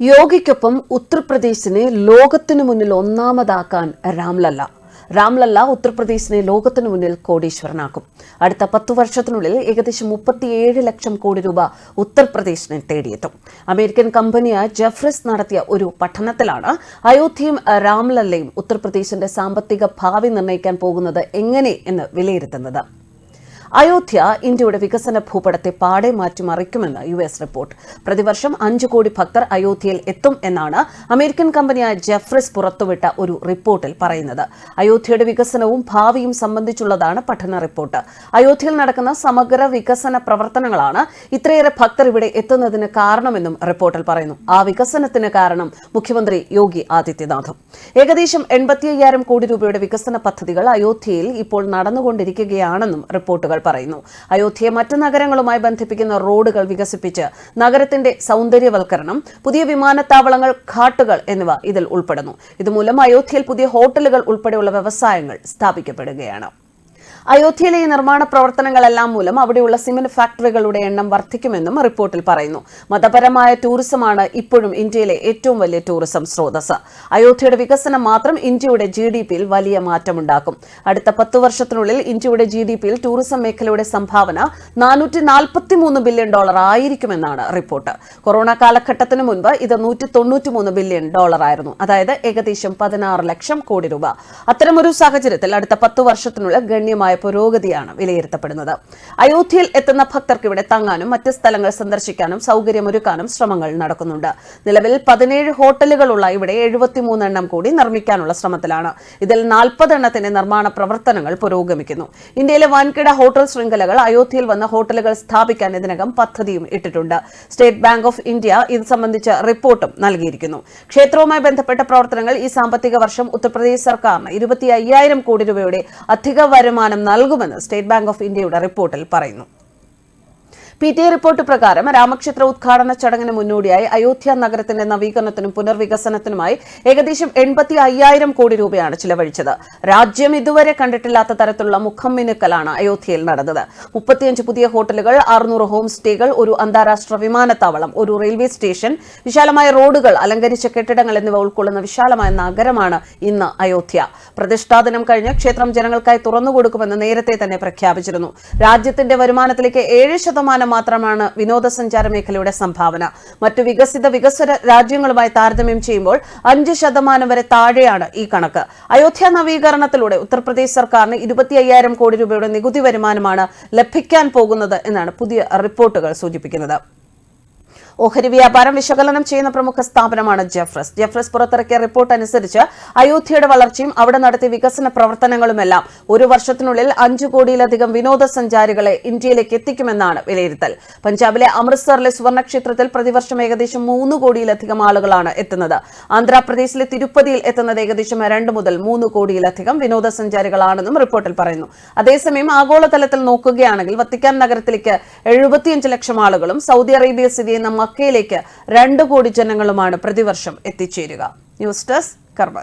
യോഗിക്കൊപ്പം ഉത്തർപ്രദേശിനെ ലോകത്തിനു മുന്നിൽ ഒന്നാമതാക്കാൻ രാംലല്ല. രാംലല്ല ഉത്തർപ്രദേശിനെ ലോകത്തിനു മുന്നിൽ കോടീശ്വരനാക്കും. അടുത്ത പത്തു വർഷത്തിനുള്ളിൽ ഏകദേശം മുപ്പത്തിയേഴ് ലക്ഷം കോടി രൂപ ഉത്തർപ്രദേശിനെ തേടിയെത്തും. അമേരിക്കൻ കമ്പനിയായ ജെഫ്രിസ് നടത്തിയ ഒരു പഠനത്തിലാണ് അയോധ്യയും രാംലല്ലയും ഉത്തർപ്രദേശിന്റെ സാമ്പത്തിക ഭാവി നിർണയിക്കാൻ പോകുന്നത് എങ്ങനെ എന്ന് വിലയിരുത്തുന്നത്. അയോധ്യ ഇന്ത്യയുടെ വികസന ഭൂപടത്തെ പാടെ മാറ്റിമറിക്കുമെന്ന് യു എസ് റിപ്പോർട്ട്. പ്രതിവർഷം അഞ്ചു കോടി ഭക്തർ അയോധ്യയിൽ എത്തും എന്നാണ് അമേരിക്കൻ കമ്പനിയായ ജെഫ്രിസ് പുറത്തുവിട്ട ഒരു റിപ്പോർട്ടിൽ പറയുന്നത്. അയോധ്യയുടെ വികസനവും ഭാവിയും സംബന്ധിച്ചുള്ളതാണ് പഠന റിപ്പോർട്ട്. അയോധ്യയിൽ നടക്കുന്ന സമഗ്ര വികസന പ്രവർത്തനങ്ങളാണ് ഇത്രയേറെ ഭക്തർ ഇവിടെ എത്തുന്നതിന് കാരണമെന്നും റിപ്പോർട്ടിൽ പറയുന്നു. ആ വികസനത്തിന് കാരണം മുഖ്യമന്ത്രി യോഗി ആദിത്യനാഥും. ഏകദേശം എൺപത്തി കോടി രൂപയുടെ വികസന പദ്ധതികൾ അയോധ്യയിൽ ഇപ്പോൾ നടന്നുകൊണ്ടിരിക്കുകയാണെന്നും റിപ്പോർട്ടുകൾ പറയുന്നു. അയോധ്യയെ മറ്റ് നഗരങ്ങളുമായി ബന്ധിപ്പിക്കുന്ന റോഡുകൾ വികസിപ്പിച്ച് നഗരത്തിന്റെ സൗന്ദര്യവൽക്കരണം പുതിയ വിമാനത്താവളങ്ങൾ ഘാട്ടുകൾ എന്നിവ ഇതിൽ ഉൾപ്പെടുന്നു. ഇതുമൂലം അയോധ്യയിൽ പുതിയ ഹോട്ടലുകൾ ഉൾപ്പെടെയുള്ള വ്യവസായങ്ങൾ സ്ഥാപിക്കപ്പെടുകയാണ്. അയോധ്യയിലെ ഈ നിർമ്മാണ പ്രവർത്തനങ്ങളെല്ലാം മൂലം അവിടെയുള്ള സിമന്റ് ഫാക്ടറികളുടെ എണ്ണം വർദ്ധിക്കുമെന്നും റിപ്പോർട്ടിൽ പറയുന്നു. മതപരമായ ടൂറിസമാണ് ഇപ്പോഴും ഇന്ത്യയിലെ ഏറ്റവും വലിയ ടൂറിസം സ്രോതസ് അയോധ്യയുടെ വികസനം മാത്രം ഇന്ത്യയുടെ ജി ഡി പിയിൽ വലിയ മാറ്റമുണ്ടാക്കും. അടുത്ത പത്ത് വർഷത്തിനുള്ളിൽ ഇന്ത്യയുടെ ജി ഡി പിയിൽ ടൂറിസം മേഖലയുടെ സംഭാവന നാനൂറ്റി നാൽപ്പത്തിമൂന്ന് ബില്യൺ ഡോളർ ആയിരിക്കുമെന്നാണ് റിപ്പോർട്ട്. കൊറോണ കാലഘട്ടത്തിന് മുൻപ് ഇത് നൂറ്റി തൊണ്ണൂറ്റിമൂന്ന് ബില്യൺ ഡോളർ ആയിരുന്നു. അതായത് ഏകദേശം പതിനാറ് ലക്ഷം കോടി രൂപ. അത്തരമൊരു സാഹചര്യത്തിൽ അടുത്ത പത്ത് വർഷത്തിനുള്ളിൽ ഗണ്യമായ പുരോഗതിയാണ് വിലയിരുത്തപ്പെടുന്നത്. അയോധ്യയിൽ എത്തുന്ന ഭക്തർക്ക് ഇവിടെ തങ്ങാനും മറ്റ് സ്ഥലങ്ങൾ സന്ദർശിക്കാനും സൗകര്യമൊരുക്കാനും ശ്രമങ്ങൾ നടക്കുന്നുണ്ട്. നിലവിൽ പതിനേഴ് ഹോട്ടലുകളുള്ള ഇവിടെ എഴുപത്തിമൂന്നെണ്ണം കൂടി നിർമ്മിക്കാനുള്ള ശ്രമത്തിലാണ്. ഇതിൽ നാൽപ്പതെണ്ണത്തിന്റെ നിർമ്മാണ പ്രവർത്തനങ്ങൾ പുരോഗമിക്കുന്നു. ഇന്ത്യയിലെ വൻകിട ഹോട്ടൽ ശൃംഖലകൾ അയോധ്യയിൽ വന്ന ഹോട്ടലുകൾ സ്ഥാപിക്കാൻ ഇതിനകം പദ്ധതിയും ഇട്ടിട്ടുണ്ട്. സ്റ്റേറ്റ് ബാങ്ക് ഓഫ് ഇന്ത്യ ഇത് സംബന്ധിച്ച റിപ്പോർട്ടും നൽകിയിരിക്കുന്നു. ക്ഷേത്രവുമായി ബന്ധപ്പെട്ട പ്രവർത്തനങ്ങൾ ഈ സാമ്പത്തിക വർഷം ഉത്തർപ്രദേശ് സർക്കാരിന് ഇരുപത്തി അയ്യായിരം കോടി രൂപയുടെ അധിക വരുമാനം നൽകുമെന്ന് സ്റ്റേറ്റ് ബാങ്ക് ഓഫ് ഇന്ത്യയുടെ റിപ്പോർട്ടിൽ പറയുന്നു പി ടി ഐ റിപ്പോർട്ട് പ്രകാരം രാമക്ഷേത്ര ഉദ്ഘാടന ചടങ്ങിന് മുന്നോടിയായി അയോധ്യ നഗരത്തിന്റെ നവീകരണത്തിനും പുനർവികസനത്തിനുമായി ഏകദേശം എൺപത്തി അയ്യായിരം കോടി രൂപയാണ് ചിലവഴിച്ചത്. രാജ്യം ഇതുവരെ കണ്ടിട്ടില്ലാത്ത തരത്തിലുള്ള മുഖം മിനുക്കലാണ് അയോധ്യയിൽ നടന്നത്. മുപ്പത്തിയഞ്ച് പുതിയ ഹോട്ടലുകൾ അറുന്നൂറ് ഹോം സ്റ്റേകൾ ഒരു അന്താരാഷ്ട്ര വിമാനത്താവളം ഒരു റെയിൽവേ സ്റ്റേഷൻ വിശാലമായ റോഡുകൾ അലങ്കരിച്ച കെട്ടിടങ്ങൾ എന്നിവ ഉൾക്കൊള്ളുന്ന വിശാലമായ നഗരമാണ് ഇന്ന് അയോധ്യ. പ്രതിഷ്ഠാ ദിനം കഴിഞ്ഞ് ക്ഷേത്രം ജനങ്ങൾക്കായി തുറന്നുകൊടുക്കുമെന്ന് നേരത്തെ തന്നെ പ്രഖ്യാപിച്ചിരുന്നു. രാജ്യത്തിന്റെ വരുമാനത്തിലേക്ക് ഏഴ് ശതമാനം മാത്രമാണ് വിനോദസഞ്ചാര മേഖലയുടെ സംഭാവന. മറ്റു വികസിത വികസ്വര രാജ്യങ്ങളുമായി താരതമ്യം ചെയ്യുമ്പോൾ അഞ്ച് ശതമാനം വരെ താഴെയാണ് ഈ കണക്ക്. അയോധ്യ നവീകരണത്തിലൂടെ ഉത്തർപ്രദേശ് സർക്കാരിന് ഇരുപത്തി അയ്യായിരം കോടി രൂപയുടെ നികുതി വരുമാനമാണ് ലഭിക്കാൻ പോകുന്നത് എന്നാണ് പുതിയ റിപ്പോർട്ടുകൾ സൂചിപ്പിക്കുന്നത്. ഓഹരി വ്യാപാരം വിശകലനം ചെയ്യുന്ന പ്രമുഖ സ്ഥാപനമാണ് ജെഫ്രസ്. ജെഫ്രസ് പുറത്തിറക്കിയ റിപ്പോർട്ട് അനുസരിച്ച് അയോധ്യയുടെ വളർച്ചയും അവിടെ നടത്തിയ വികസന പ്രവർത്തനങ്ങളുമെല്ലാം ഒരു വർഷത്തിനുള്ളിൽ അഞ്ചു കോടിയിലധികം വിനോദസഞ്ചാരികളെ ഇന്ത്യയിലേക്ക് എത്തിക്കുമെന്നാണ് വിലയിരുത്തൽ. പഞ്ചാബിലെ അമൃത്സറിലെ സുവർണക്ഷേത്രത്തിൽ പ്രതിവർഷം ഏകദേശം മൂന്ന് കോടിയിലധികം ആളുകളാണ് എത്തുന്നത്. ആന്ധ്രാപ്രദേശിലെ തിരുപ്പതിയിൽ എത്തുന്നത് ഏകദേശം രണ്ട് മുതൽ മൂന്ന് കോടിയിലധികം വിനോദസഞ്ചാരികളാണെന്നും റിപ്പോർട്ടിൽ പറയുന്നു. അതേസമയം ആഗോളതലത്തിൽ നോക്കുകയാണെങ്കിൽ വത്തിക്കാൻ നഗരത്തിലേക്ക് എഴുപത്തിയഞ്ച് ലക്ഷം ആളുകളും സൗദി അറേബ്യ സ്ഥിതി ചെയ്യുന്ന മക്കയിലേക്ക് രണ്ട് കോടി ജനങ്ങളുമാണ് പ്രതിവർഷം എത്തിച്ചേരുക. ന്യൂസ് ഡെസ്ക് കർമ്മ